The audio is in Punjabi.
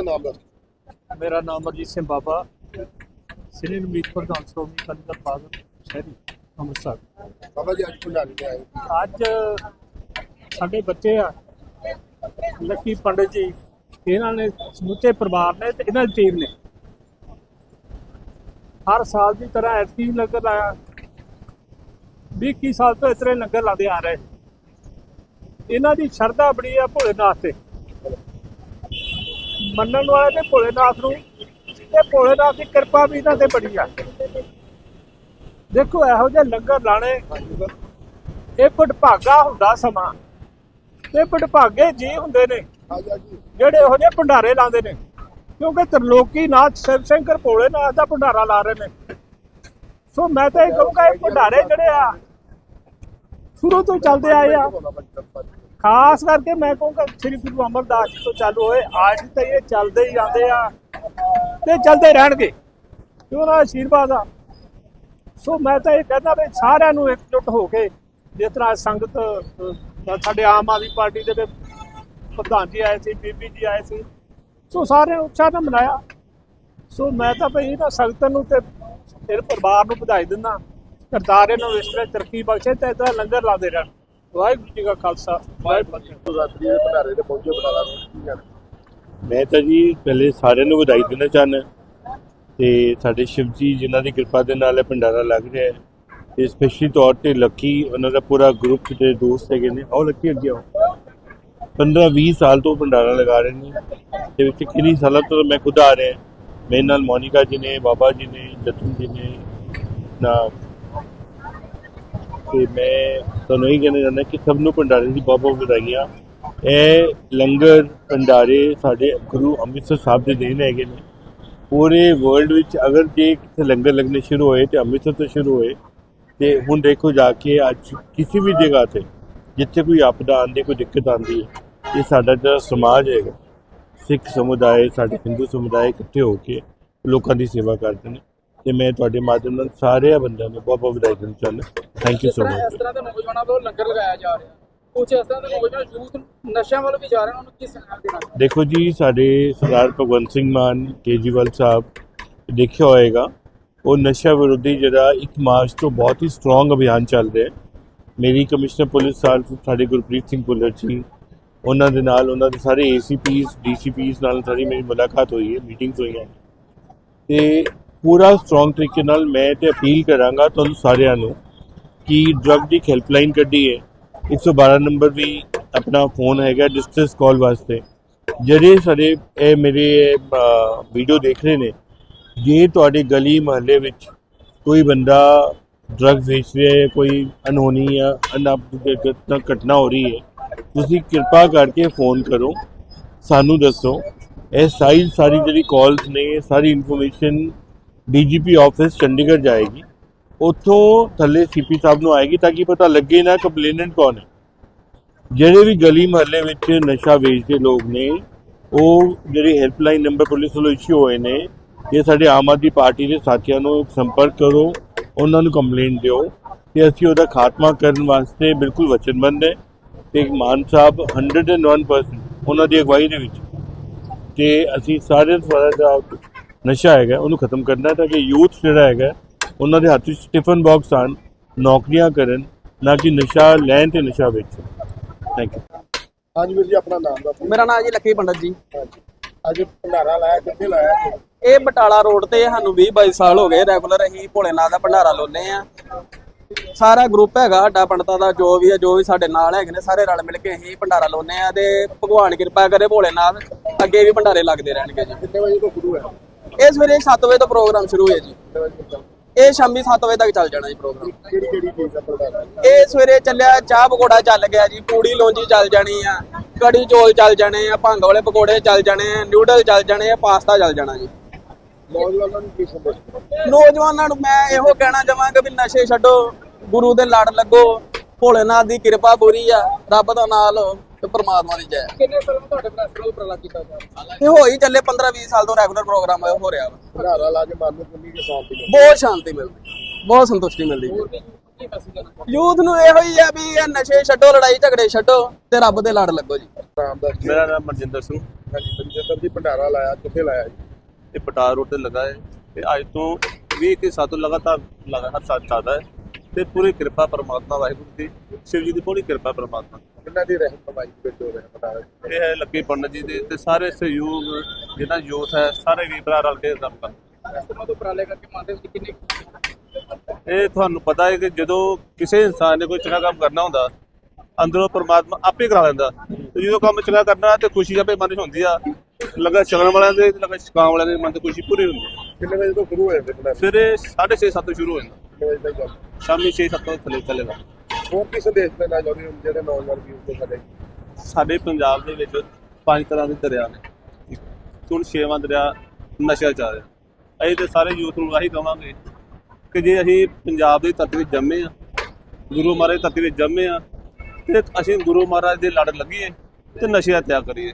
ਆਪਣਾ ਨਾਮ ਦੱਸ ਮੇਰਾ ਨਾਮ ਅਰਜੀਤ ਸਿੰਘ ਬਾਬਾ। ਸੀਨੀਅਰ ਮੀਤ ਪ੍ਰਧਾਨ ਸ਼੍ਰੋਮਣੀ ਅਕਾਲੀ ਦਲ ਫਾਜ਼ਲ ਸ਼ਹਿਰੀ ਅੰਮ੍ਰਿਤਸਰ। ਬਾਬਾ ਜੀ ਅੱਜ ਭੰਡਾਰੀ ਤੇ ਆਏ ਅੱਜ ਸਾਡੇ ਬੱਚੇ ਆ ਲੱਕੀ ਪੰਡਿਤ ਜੀ ਇਹਨਾਂ ਨੇ ਸਮੁੱਚੇ ਪਰਿਵਾਰ ਨੇ ਤੇ ਇਹਨਾਂ ਦੀ ਟੀਮ ਨੇ। ਹਰ ਸਾਲ ਦੀ ਤਰ੍ਹਾਂ ਐਤਕੀ ਲੰਗਰ ਲਾਇਆ। 20 21 ਸਾਲ ਤੋਂ ਇਤਰੇ ਲੰਗਰ ਲਾਉਂਦੇ ਆ ਰਹੇ। ਇਹਨਾਂ ਦੀ ਸ਼ਰਧਾ ਬੜੀ ਆ ਭੋਲੇਨਾਥ ਤੇ। ਮੰਨਣ ਵਾਲੇ ਤੇ ਭੋਲੇਨਾਥ ਨੂੰ, ਤੇ ਭੋਲੇਨਾਥ ਦੀ ਕਿਰਪਾ ਵੀ ਇਹਨਾਂ ਤੇ ਬੜੀ ਆ। ਦੇਖੋ, ਇਹੋ ਜਿਹੇ ਲੰਗਰ ਲਾਣੇ ਇਹ ਭਟਭਾਗਾ ਹੁੰਦਾ ਸਮਾਂ। ਤੇ ਭਟਭਾਗੇ ਜੀ ਹੁੰਦੇ ਨੇ, ਜਿਹੜੇ ਇਹੋ ਜਿਹੇ ਭੰਡਾਰੇ ਲਾਉਂਦੇ ਨੇ। ਕਿਉਂਕਿ ਤਰਲੋਕੀ ਨਾਥ ਸ਼ਿਵ ਸ਼ੰਕਰ ਭੋਲੇ ਨਾਥ ਦਾ ਭੰਡਾਰਾ ਲਾ ਰਹੇ ਨੇ। ਸੋ ਮੈਂ ਤਾਂ ਇਹ ਕਹੂੰਗਾ, ਇਹ ਭੰਡਾਰੇ ਜਿਹੜੇ ਆ, ਸ਼ੁਰੂ ਤੋਂ ਚੱਲਦੇ ਆਏ ਆ। ਖਾਸ ਕਰਕੇ ਮੈਂ ਕਹੂੰਗਾ ਸ੍ਰੀ ਗੁਰੂ ਅਮਰਦਾਸ ਜੀ ਤੋਂ ਚਾਲੂ ਹੋਏ, ਅੱਜ ਤਾਂ ਇਹ ਚੱਲਦੇ ਹੀ ਜਾਂਦੇ ਆ ਤੇ ਚੱਲਦੇ ਰਹਿਣਗੇ। ਕਿਉਂ ਨਾ ਆਸ਼ੀਰਵਾਦ ਆ। ਸੋ ਮੈਂ ਤਾਂ ਇਹ ਕਹਿੰਦਾ ਵੀ ਸਾਰਿਆਂ ਨੂੰ ਇਕਜੁੱਟ ਹੋ ਕੇ ਜਿਸ ਤਰ੍ਹਾਂ ਸੰਗਤ ਸਾਡੇ ਆਮ ਆਦਮੀ ਪਾਰਟੀ ਦੇ ਪ੍ਰਧਾਨ ਜੀ ਆਏ ਸੀ, ਬੀਬੀ ਜੀ ਆਏ ਸੀ, ਸੋ ਸਾਰਿਆਂ ਨੇ ਉਤਸ਼ਾਹ ਨਾਲ ਮਨਾਇਆ। ਸੋ ਮੈਂ ਤਾਂ ਭਈ ਨਾ ਸੰਗਤ ਨੂੰ ਤੇ ਫਿਰ ਪਰਿਵਾਰ ਨੂੰ ਵਧਾਈ ਦਿੰਦਾ। ਕਰਤਾਰ ਇਹਨਾਂ ਨੂੰ ਇਸ ਤਰ੍ਹਾਂ ਤਰੱਕੀ ਬਖਸ਼ੇ ਤੇ ਇਦਾਂ ਲੰਗਰ ਲਾਉਂਦੇ ਰਹਿਣ। ਵਾਹਿਗੁਰੂ ਜੀ ਕਾ ਖਾਲਸਾ ਵਾਹਿਗੁਰੂ ਜੀ ਕੀ ਫਤਿਹ। ਰਾਤਰੀ ਦੇ ਭੰਡਾਰੇ ਤੇ ਪਹੁੰਚੇ ਨੂੰ ਕਹਿਣਾ? ਮੈਂ ਤਾਂ ਜੀ ਪਹਿਲੇ ਸਾਰਿਆਂ ਨੂੰ ਵਧਾਈ ਦੇਣਾ ਚਾਹੁੰਦਾ। ਤੇ ਸਾਡੇ ਸ਼ਿਵ ਜੀ ਜਿਨ੍ਹਾਂ ਦੀ ਕਿਰਪਾ ਦੇ ਨਾਲ ਇਹ ਭੰਡਾਰਾ ਲੱਗ ਰਿਹਾ ਹੈ। ਤੇ ਸਪੈਸ਼ਲੀ ਤੌਰ ਤੇ ਲੱਕੀ ਉਹਨਾਂ ਦਾ ਪੂਰਾ ਗਰੁੱਪ ਤੇ ਦੋਸਤ ਹੈਗੇ ਨੇ। ਆਓ ਲੱਕੀ ਅੱਗੇ ਆਓ। 15 20 ਸਾਲ ਤੋਂ ਭੰਡਾਰਾ ਲਗਾ ਰਹੇ ਨੇ। ਤੇ ਵਿੱਚ ਕਿੰਨੀ ਸਾਲਾਂ ਤੋਂ ਮੈਂ ਖੁਦ ਆ ਰਿਹਾ। ਮੇਰੇ ਨਾਲ ਮੋਨਿਕਾ ਜੀ ਨੇ ਬਾਬਾ ਜੀ ਨੇ ਜਤਨ ਜੀ ਨੇ ਨਾ ਤੇ ਮੈਂ ਤੁਹਾਨੂੰ ਇਹ ਕਹਿਣਾ ਚਾਹੁੰਦਾ ਕਿ ਸਭ ਨੂੰ ਭੰਡਾਰੇ ਦੀ ਬਹੁਤ ਬਹੁਤ ਵਧਾਈਆਂ। ਇਹ ਲੰਗਰ, ਭੰਡਾਰੇ ਸਾਡੇ ਗੁਰੂ ਅੰਮ੍ਰਿਤਸਰ ਸਾਹਿਬ ਦੇ ਦੇਣ ਹੈਗੇ ਨੇ। ਪੂਰੇ ਵਰਲਡ ਵਿੱਚ ਅਗਰ ਜੇ ਕਿਤੇ ਲੰਗਰ ਲੱਗਣੇ ਸ਼ੁਰੂ ਹੋਏ ਤੇ ਅੰਮ੍ਰਿਤਸਰ ਤੋਂ ਸ਼ੁਰੂ ਹੋਏ, ਤੇ ਹੁਣ ਦੇਖੋ ਜਾ ਕੇ ਅੱਜ ਕਿਸੇ ਵੀ ਜਗ੍ਹਾ ਤੇ, ਜਿੱਥੇ ਕੋਈ ਆਪਦਾ ਆਉਂਦੀ, ਕੋਈ ਦਿੱਕਤ ਆਉਂਦੀ ਹੈ, ਇਹ ਸਾਡਾ ਜਿਹੜਾ ਸਮਾਜ ਹੈਗਾ, ਸਿੱਖ ਸਮੁਦਾਇ, ਸਾਡੇ ਹਿੰਦੂ ਸਮੁਦਾਇ ਇਕੱਠੇ ਹੋ ਕੇ ਲੋਕਾਂ ਦੀ ਸੇਵਾ ਕਰਦੇ ਨੇ। ਤੇ ਮੈਂ ਤੁਹਾਡੇ ਮਾਧਿਅਮ ਨਾਲ ਸਾਰੇ ਬੰਦਿਆਂ ਨੂੰ ਬਹੁਤ ਬਹੁਤ ਵਧਾਈ ਦੇਣਾ ਚਾਹੁੰਦਾ। ਥੈਂਕ ਯੂ ਸੋ ਤਰ੍ਹਾਂ ਇਸ ਮਚ ਤਰ੍ਹਾਂ ਦੇ ਨੌਜਵਾਨਾਂ ਵੱਲੋਂ ਲੰਗਰ ਲਗਾਇਆ ਜਾ ਰਿਹਾ। ਕੁਝ ਇਸ ਤਰ੍ਹਾਂ ਦੇ ਨੌਜਵਾਨ ਯੂਥ ਨਸ਼ਿਆਂ ਵੱਲ ਵੀ ਜਾ ਰਹੇ ਨੇ ਉਹਨੂੰ ਕੀ ਸੁਨੇਹਾ ਦੇਣਾ ਚਾਹੁੰਦੇ? ਦੇਖੋ ਜੀ ਸਾਡੇ ਸਰਦਾਰ ਭਗਵੰਤ ਸਿੰਘ ਮਾਨ ਕੇਜੀਵਾਲ ਸਾਹਿਬ ਦੇਖਿਆ ਹੋਏਗਾ ਉਹ ਨਸ਼ਾ ਵਿਰੋਧੀ ਜਿਹੜਾ 1 ਮਾਰਚ ਤੋਂ ਬਹੁਤ ਹੀ ਸਟਰੋਂਗ ਅਭਿਆਨ ਚੱਲ ਰਿਹਾ ਹੈ। ਮੇਰੀ ਕਮਿਸ਼ਨਰ ਪੁਲਿਸ ਸਾਹਿਬ ਸਾਡੇ ਗੁਰਪ੍ਰੀਤ ਸਿੰਘ ਭੁੱਲਰ ਜੀ ਉਹਨਾਂ ਦੇ ਨਾਲ ਉਹਨਾਂ ਦੇ ਸਾਰੇ ਏਸੀਪੀਸ ਡੀਸੀਪੀਸ ਨਾਲ ਸਾਰੀ ਮੇਰੀ ਮੁਲਾਕਾਤ ਹੋਈ ਹੈ ਮੀਟਿੰਗਸ ਹੋਈਆਂ ਤੇ ਪੂਰਾ ਸਟਰੋਂਗ ਤਰੀਕੇ ਨਾਲ ਮੈਂ ਤੇ ਅਪੀਲ ਕਰਾਂਗਾ ਤੁਹਾਨੂੰ ਸਾਰਿਆਂ ਨੂੰ ਕਿ ਡਰੱਗ ਦੀ ਹੈਲਪਲਾਈਨ ਕੱਢੀ ਹੈ 112 ਨੰਬਰ ਵੀ ਆਪਣਾ ਫੋਨ ਹੈਗਾ ਡਿਸਟ੍ਰੈਸ ਕਾਲ ਵਾਸਤੇ। ਜਿਹੜੇ ਸਾਡੇ ਇਹ ਮੇਰੇ ਵੀਡੀਓ ਦੇਖ ਰਹੇ ਨੇ, ਜੇ ਤੁਹਾਡੇ ਗਲੀ ਮਹੱਲੇ ਵਿੱਚ ਕੋਈ ਬੰਦਾ ਡਰੱਗ ਵੇਚ ਰਿਹਾ ਹੈ, ਕੋਈ ਅਨਹੋਣੀ ਜਾਂ ਅਨਾਪ ਘਟਨਾ ਹੋ ਰਹੀ ਹੈ, ਤੁਸੀਂ ਕਿਰਪਾ ਕਰਕੇ ਫੋਨ ਕਰੋ, ਸਾਨੂੰ ਦੱਸੋ। ਇਹ ਸਾਰੀ ਸਾਰੀ ਜਿਹੜੀ ਕਾਲਸ ਨੇ, ਸਾਰੀ ਇਨਫੋਰਮੇਸ਼ਨ ਡੀਜੀਪੀ ਆਫਿਸ ਚੰਡੀਗੜ੍ਹ ਜਾਏਗੀ। ਉੱਥੋਂ ਥੱਲੇ ਸੀਪੀ ਸਾਹਿਬ ਨੂੰ ਆਏਗੀ ਤਾਂ ਕਿ ਪਤਾ ਲੱਗੇ ਨਾ ਕੰਪਲੇਨੈਂਟ ਕੌਣ ਹੈ। ਜਿਹੜੇ ਵੀ ਗਲੀ ਮਹੱਲੇ ਵਿੱਚ ਨਸ਼ਾ ਵੇਚਦੇ ਲੋਕ ਨੇ, ਉਹ ਜਿਹੜੇ ਹੈਲਪਲਾਈਨ ਨੰਬਰ ਪੁਲਿਸ ਵੱਲੋਂ ਇਸ਼ੂ ਹੋਏ ਨੇ, ਇਹ ਸਾਡੇ ਆਮ ਆਦਮੀ ਪਾਰਟੀ ਦੇ ਸਾਥੀਆਂ ਨੂੰ ਸੰਪਰਕ ਕਰੋ, ਉਹਨਾਂ ਨੂੰ ਕੰਪਲੇਂਟ ਦਿਓ ਤੇ ਅਸੀਂ ਉਹਦਾ ਖਾਤਮਾ ਕਰਨ ਵਾਸਤੇ ਬਿਲਕੁਲ ਵਚਨਬੱਧ ਹੈ ਤੇ ਮਾਨ ਸਾਹਿਬ 101% ਉਹਨਾਂ ਦੀ ਅਗਵਾਈ ਦੇ ਵਿੱਚ। ਕਿ ਅਸੀਂ ਸਾਰੇ ਤੋਂ ਸਾਰਾ ਦਾ ਨਸ਼ਾ ਹੈਗਾ ਉਹਨੂੰ ਖਤਮ ਕਰਨਾ ਤਾਂ ਕਿ ਯੂਥ ਜਿਹੜਾ ਹੈਗਾ ਉਹਨਾਂ ਦੇ ਹੱਥ ਵਿੱਚ ਟਿਫਨ ਬਾਕਸ ਆਣ ਨੌਕਰੀਆਂ ਕਰਨ ਨਾ ਕਿ ਨਸ਼ਾ ਲੈਣ ਤੇ ਨਸ਼ਾ ਵੇਚਣ। ਥੈਂਕ ਯੂ ਹਾਂਜੀ ਵੀਰ ਜੀ ਆਪਣਾ ਨਾਮ ਦੱਸੋ ਮੇਰਾ ਨਾਮ ਜੀ ਲੱਕੀ ਪੰਡਤ ਜੀ। ਹਾਂਜੀ। ਅੱਜ ਭੰਡਾਰਾ ਲਾਇਆ ਕਿੱਥੇ ਲਾਇਆ ਇਹ ਬਟਾਲਾ ਰੋਡ ਤੇ ਸਾਨੂੰ 20 22 ਸਾਲ ਹੋ ਗਏ ਰੈਗੂਲਰ ਅਸੀਂ ਭੋਲੇਨਾਥ ਦਾ ਭੰਡਾਰਾ ਲਾਉਂਦੇ ਆ ਸਾਰਾ ਗਰੁੱਪ ਹੈਗਾ ਸਾਡਾ ਪੰਡਤਾਂ ਦਾ ਜੋ ਵੀ ਹੈ ਜੋ ਵੀ ਸਾਡੇ ਨਾਲ ਹੈਗੇ ਨੇ ਸਾਰੇ ਰਲ ਮਿਲ ਕੇ ਅਸੀਂ ਭੰਡਾਰਾ ਲਾਉਂਦੇ ਆ ਤੇ ਭਗਵਾਨ ਕਿਰਪਾ ਕਰੇ ਭੋਲੇਨਾਥ ਅੱਗੇ ਵੀ ਭੰਡਾਰੇ ਲੱਗਦੇ ਰਹਿਣਗੇ ਜੀ। ਕਿੰਨੇ ਵਜੇ ਤੋਂ ਸ਼ੁਰੂ ਹੈ? ਇਹ ਸਵੇਰੇ 7 ਵਜੇ ਤੋਂ ਪ੍ਰੋਗਰਾਮ ਸ਼ੁਰੂ ਹੋਇਆ ਜੀ। ਇਹ ਸ਼ਾਮੀ 7 ਵਜੇ ਤੱਕ ਚੱਲ ਜਾਣਾ ਜੀ ਪ੍ਰੋਗਰਾਮ। ਕਿਹੜੀ ਕਿਹੜੀ ਚੀਜ਼ ਦਾ ਭੰਡਾਰਾ ਇਹ ਸਵੇਰੇ ਚੱਲਿਆ ਚਾਹ ਪਕੌੜਾ ਚੱਲ ਗਿਆ ਜੀ ਪੂੜੀ ਲੌਂਜੀ ਚੱਲ ਜਾਣੀ ਆ ਕੜੀ ਚੌਲ ਚੱਲ ਜਾਣੇ ਆ ਭੰਗ ਵਾਲੇ ਪਕੌੜੇ ਚੱਲ ਜਾਣੇ ਆ ਨਿਊਡਲ ਚੱਲ ਜਾਣੇ ਆ ਪਾਸਤਾ ਚੱਲ ਜਾਣਾ ਜੀ। ਨੌਜਵਾਨਾਂ ਨੂੰ ਕੀ ਸੰਦੇਸ਼ ਨੌਜਵਾਨਾਂ ਨੂੰ ਮੈਂ ਇਹੋ ਕਹਿਣਾ ਚਾਹਾਂਗਾ ਵੀ ਨਸ਼ੇ ਛੱਡੋ ਗੁਰੂ ਦੇ ਲੜ ਲੱਗੋ ਭੋਲੇਨਾਥ ਦੀ ਕਿਰਪਾ ਪੂਰੀ ਆ ਰੱਬ ਦਾ ਨਾਮ ਲਓ। ਤੇ ਪ੍ਰਮਾਤਮਾ ਦੀ ਜੈ। ਕਿੰਨੇ ਸਾਲਾਂ ਤੁਹਾਡੇ ਪ੍ਰੈਸਟਰ ਉਪਰਲਾ ਕੀਤਾ ਇਹ ਹੋਈ ਚੱਲੇ 15 20 ਸਾਲ ਤੋਂ ਰੈਗੂਲਰ ਪ੍ਰੋਗਰਾਮ ਹੋ ਰਿਹਾ ਵਾ। ਭੰਡਾਰਾ ਲਾ ਕੇ ਮਨ ਨੂੰ ਕਿੰਨੀ ਕੁ ਸ਼ਾਂਤੀ ਮਿਲਦੀ। ਬਹੁਤ ਸ਼ਾਂਤੀ ਮਿਲਦੀ ਬਹੁਤ ਸੰਤੁਸ਼ਟੀ ਮਿਲਦੀ। ਜੀ ਯੂਥ ਨੂੰ ਇਹੋ ਹੀ ਆ ਵੀ ਇਹ ਨਸ਼ੇ ਛੱਡੋ ਲੜਾਈ ਝਗੜੇ ਛੱਡੋ ਤੇ ਰੱਬ ਦੇ ਲੜ ਲੱਗੋ ਜੀ। ਦਾ ਮੇਰਾ ਨਾਮ ਮਨਜਿੰਦਰ ਸਿੰਘ। ਹਾਂਜੀ ਮਨਜਿੰਦਰ ਜੀ ਭੰਡਾਰਾ ਲਾਇਆ ਕਿੱਥੇ ਲਾਇਆ ਜੀ? ਇਹ ਪਟਾਰ ਰੋਡ ਤੇ ਲੱਗਾ ਹੈ। ਤੇ ਅੱਜ ਤੋਂ 20 ਕੇ ਸਾਤੋਂ ਲਗਾਤਾਰ ਲਗਾਤਾਰ ਚੱਲਦਾ ਹੈ। ਤੇ ਪੂਰੀ ਕਿਰਪਾ ਪਰਮਾਤਮਾ ਵਾਹਿਗੁਰੂ ਦੀ ਸ਼ਿਵ ਜੀ ਦੀ ਪੂਰੀ ਕਿਰਪਾ ਪਰਮਾਤਮਾ ਕਿੰਨਾ ਦੀ ਰਹਿਮ ਕਮਾਈ ਵਿੱਚ ਹੋ ਰਿਹਾ ਜੀ? ਇਹ ਹੈ ਲੱਕੀ ਪੰਡਤ ਜੀ ਦੇ ਤੇ ਸਾਰੇ ਸਹਿਯੋਗ ਜਿਹਨਾਂ ਯੂਥ ਹੈ ਸਾਰੇ ਵੀ ਭਰਾ ਰਲ ਕੇ ਕੰਮ ਕਰਦੇ। ਇਹ ਤੁਹਾਨੂੰ ਪਤਾ ਹੈ ਕਿ ਜਦੋਂ ਕਿਸੇ ਇਨਸਾਨ ਨੇ ਕੋਈ ਚੰਗਾ ਕੰਮ ਕਰਨਾ ਹੁੰਦਾ ਅੰਦਰੋਂ ਪਰਮਾਤਮਾ ਆਪੇ ਕਰਾ ਲੈਂਦਾ। ਤੇ ਜਦੋਂ ਕੰਮ ਚੰਗਾ ਕਰਨਾ ਤੇ ਖੁਸ਼ੀ ਆਪੇ ਮਨ 'ਚ ਹੁੰਦੀ ਆ। ਲਗਾ ਛਕਣ ਵਾਲਿਆਂ ਦੇ ਲਗਾ ਛਕਾਉਣ ਵਾਲਿਆਂ ਦੇ ਮਨ ਤੇ ਖੁਸ਼ੀ ਪੂਰੀ ਹੁੰਦੀ। ਕਿੰਨੇ ਵਜੇ ਤੋਂ ਸ਼ੁਰੂ ਹੋ ਜਾਂਦੇ ਸਵੇਰੇ 6:30 7 ਤੋਂ ਸ਼ੁਰੂ ਹੋ ਜਾਂਦਾ। ਵਜੇ? ਸ਼ਾਮੀ 6-7 ਤੋਂ ਥੱਲੇ ਚੱਲੇਗਾ। ਹੋਰ ਕੀ ਸੰਦੇਸ਼ ਦੇਣਾ ਚਾਹੁੰਦੇ ਹੋ ਜਿਹੜੇ ਨੌਜਵਾਨ ਵੀਰ ਦੇ ਸਾਡੇ ਸਾਡੇ ਪੰਜਾਬ ਦੇ ਵਿੱਚ ਪੰਜ ਤਰ੍ਹਾਂ ਦੇ ਦਰਿਆ ਨੇ। ਹੁਣ ਛੇਵਾਂ ਦਰਿਆ ਨਸ਼ਾ ਚੱਲ ਰਿਹਾ। ਅਸੀਂ ਤੇ ਸਾਰੇ ਯੂਥ ਨੂੰ ਆਹੀ ਕਵਾਂਗੇ ਕਿ ਜੇ ਅਸੀਂ ਪੰਜਾਬ ਦੀ ਧਰਤੀ ਵਿੱਚ ਜੰਮੇ ਆ ਗੁਰੂ ਮਹਾਰਾਜ ਦੀ ਧਰਤੀ ਵਿੱਚ ਜੰਮੇ ਆ ਤੇ ਅਸੀਂ ਗੁਰੂ ਮਹਾਰਾਜ ਦੇ ਲੜ ਲੱਗੀਏ ਤੇ ਨਸ਼ੇ ਤਿਆਗ ਕਰੀਏ।